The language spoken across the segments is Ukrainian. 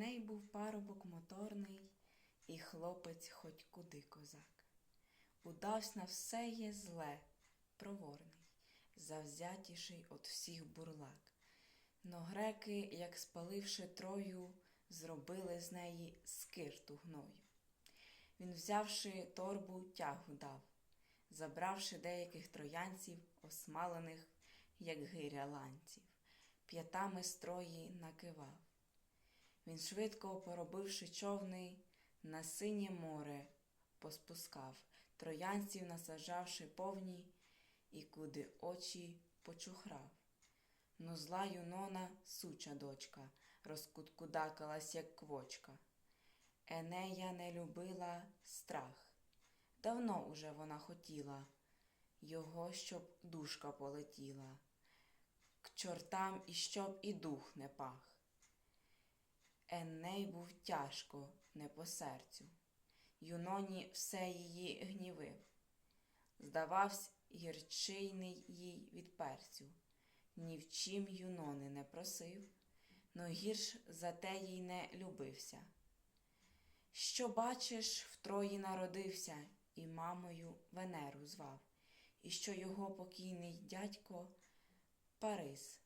Еней був парубок моторний, і хлопець хоть куди козак. Удавсь на все є зле, проворний, завзятіший от всіх бурлак. Но греки, як спаливши Трою, зробили з неї скирту гною. Він, взявши торбу, тягу дав, забравши деяких троянців, осмалених, як гиря ланців, п'ятами строї накивав. Він, швидко поробивши човни, на синє море поспускав, троянців насаджавши повні, і куди очі почухрав. Но зла Юнона, суча дочка, розкуткудакалась, як квочка. Енея не любила страх. Давно уже вона хотіла його, щоб душка полетіла, к чортам і щоб і дух не пах. Еней був тяжко, не по серцю. Юноні все її гнівив. Здававсь гірчийний їй від перцю. Ні в чим Юнони не просив, но гірш за те їй не любився. Що бачиш, в Трої народився, і мамою Венеру звав, і що його покійний дядько Парис,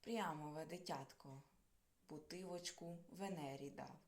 прямове дитятко, путивочку Венері дав.